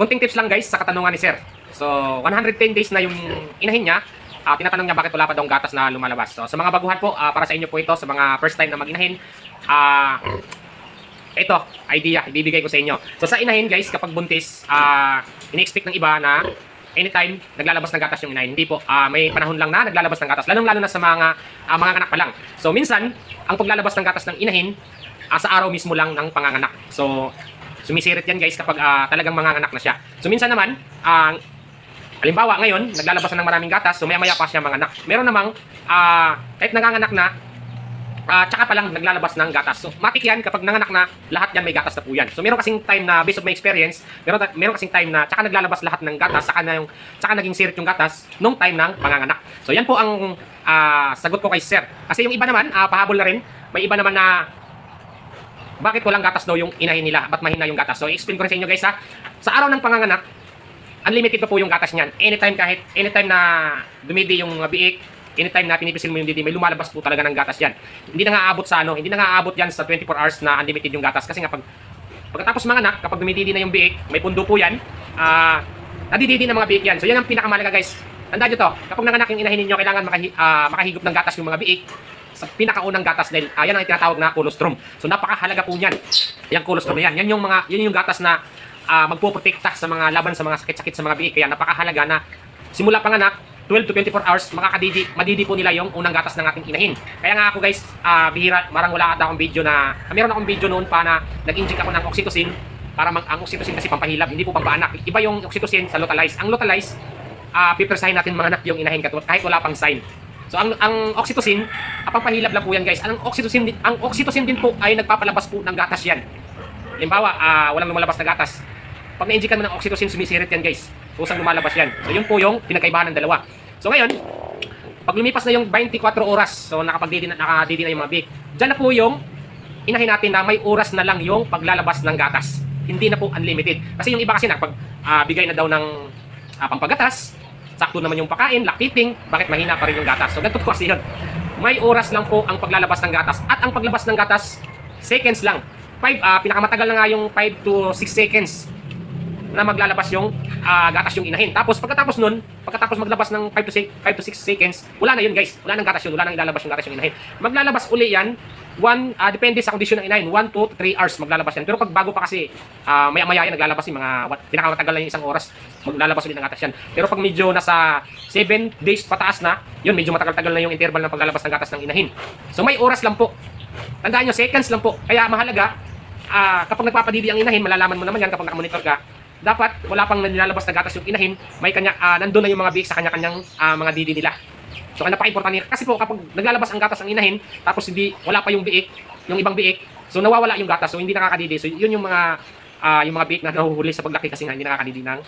konting tips lang guys sa katanungan ni Sir. So, 110 days na yung inahin niya. Ah, tinatanong niya bakit wala pa daw gatas na lumalabas. So, sa mga baguhan po, ah, para sa inyo po ito, sa mga first time na mag-inahin, ah, ito, idea, ibibigay ko sa inyo. So, sa inahin guys, kapag buntis, ah, ini-expect ng iba na anytime naglalabas ng gatas yung inahin. Hindi po, ah, may panahon lang na naglalabas ng gatas, lalong-lalo na sa mga ah, mga anak pa lang. So, minsan, ang paglalabas ng gatas ng inahin, ah, sa araw mismo lang ng panganganak. So, sumisirit yan guys kapag ah, talagang manganganak na siya. So, minsan naman, ang Halimbawa, ngayon, naglalabas na ng maraming gatas, so maya-maya pa siya manganak. Meron namang, ah, kahit nanganganak na, ah, tsaka pa lang naglalabas ng gatas. So, matik yan kapag nanganak na, lahat yan may gatas na po yan. So, meron kasing time na, based on my experience, meron, meron kasing time na, tsaka naglalabas lahat ng gatas, saka, na yung, tsaka naging sirit yung gatas, nung time ng panganganak. So, yan po ang ah, sagot ko kay Sir. Kasi yung iba naman, ah, pahabol na rin, may iba naman na, bakit walang gatas daw yung inahin nila? Ba't mahina yung gatas? So, i-explain ko rin sa inyo guys ha. Sa araw ng panganganak, unlimited pa po yung gatas niyan. Anytime kahit, anytime na dumidi yung uh, biik, anytime na pinipisil mo yung didi, may lumalabas po talaga ng gatas yan. Hindi na nga aabot sa ano, hindi na nga aabot yan sa 24 hours na unlimited yung gatas. Kasi nga pag, pagkatapos mga anak, kapag dumididi na yung biik, may pundo po yan, ah, nadididi na mga biik yan. So yan ang pinakamalaga guys. Tandaan nyo to, kapag nanganak yung inahin ninyo, kailangan makahi, ah, makahigop ng gatas yung mga biik sa pinakaunang gatas dahil ah, yan ang tinatawag na colostrum. So napakahalaga po niyan. Yung colostrum na yan. Yan yung mga yan yung gatas na ah, magpoprotekta sa mga laban sa mga sakit-sakit sa mga biik. Kaya napakahalaga na simula panganak 12 to 24 hours makakadidi madidi po nila yung unang gatas ng ating inahin. Kaya nga ako guys, ah, bihira, marang wala ata akong video na ah, meron akong video noon pa na nag-inject ako ng oxytocin para mag ang oxytocin kasi pampahilab, hindi po pampaanak. Iba yung oxytocin sa localize. Ang localize, ah pipersahin natin mga anak yung inahin kahit wala pang sign. So ang ang oxytocin, ah, pampahilab lang po yan guys. Ang oxytocin ang oxytocin din po ay nagpapalabas po ng gatas yan. Halimbawa, ah, walang lumalabas na gatas. Pag na-inject ka mo ng oxytocin, sumisirit yan guys. Kusang lumalabas yan. So yun po yung pinagkaibahan ng dalawa. So ngayon, pag lumipas na yung 24 oras, so nakapagdidi na, nakadidi na yung mga big, dyan na po yung inahin natin na may oras na lang yung paglalabas ng gatas. Hindi na po unlimited. Kasi yung iba kasi nakapag ah, bigay na daw ng ah, pampagatas, sakto naman yung pakain, lactating, bakit mahina pa rin yung gatas? So ganito po kasi yun. May oras lang po ang paglalabas ng gatas. At ang paglabas ng gatas, seconds lang. Five, ah, pinakamatagal na nga yung 5 to 6 seconds na maglalabas yung ah, gatas yung inahin. Tapos pagkatapos nun, pagkatapos maglabas ng 5 to 6, 5 to 6 seconds, wala na yun guys. Wala nang gatas yun, wala nang ilalabas yung gatas yung inahin. Maglalabas uli yan, one, ah, depende sa kondisyon ng inahin, 1 to 3 hours maglalabas yan. Pero pag bago pa kasi, ah, maya-maya yan naglalabas yung mga, pinakamatagal lang yung isang oras, maglalabas ulit ng gatas yan. Pero pag medyo nasa 7 days pataas na, yun, medyo matagal-tagal na yung interval ng paglalabas ng gatas ng inahin. So may oras lang po. Tandaan nyo, seconds lang po. Kaya mahalaga, ah, kapag nagpapadidi ang inahin, malalaman mo naman yan kapag nakamonitor ka, dapat wala pang nilalabas na gatas yung inahin, may kanya, ah, nandun na yung mga biik sa kanya-kanyang ah, mga didi nila. So kaya napaka-importante kasi po kapag naglalabas ang gatas ang inahin, tapos hindi wala pa yung biik, yung ibang biik, so nawawala yung gatas, so hindi nakakadidi. So yun yung mga ah, yung mga biik na nahuhuli sa paglaki kasi nga hindi nakakadidi ng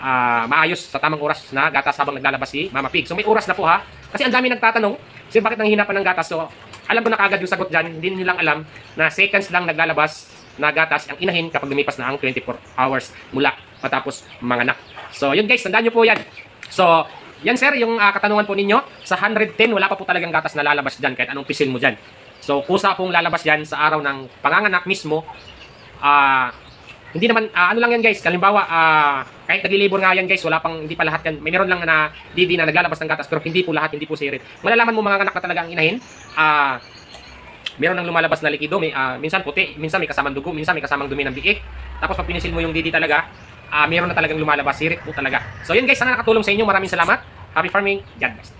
ah, maayos sa tamang oras na gatas habang naglalabas si Mama Pig. So may oras na po ha. Kasi ang dami nagtatanong, sir bakit nang hinapan ng gatas? So alam ko na kagad yung sagot dyan, hindi nilang alam na seconds lang naglalabas na gatas ang inahin kapag lumipas na ang 24 hours mula matapos manganak. So yun guys, tandaan nyo po yan. So yan sir, yung ah, katanungan po ninyo, sa 110 wala pa po talagang gatas na lalabas dyan kahit anong pisil mo dyan. So kusa pong lalabas yan sa araw ng panganganak mismo. Ah, hindi naman, ah, ano lang yan guys, kalimbawa, ah, kahit naglilibor nga yan guys, wala pang, hindi pa lahat yan, may meron lang na didi na naglalabas ng gatas, pero hindi po lahat, hindi po sirit. Malalaman mo mga anak na talaga ang inahin, ah, meron nang lumalabas na likido, may, ah, minsan puti, minsan may kasamang dugo, minsan may kasamang dumi ng biik. Tapos pag pinisil mo yung didi talaga, ah, meron na talagang lumalabas, sirit po talaga. So yun guys, sana nakatulong sa inyo, maraming salamat. Happy farming, God bless.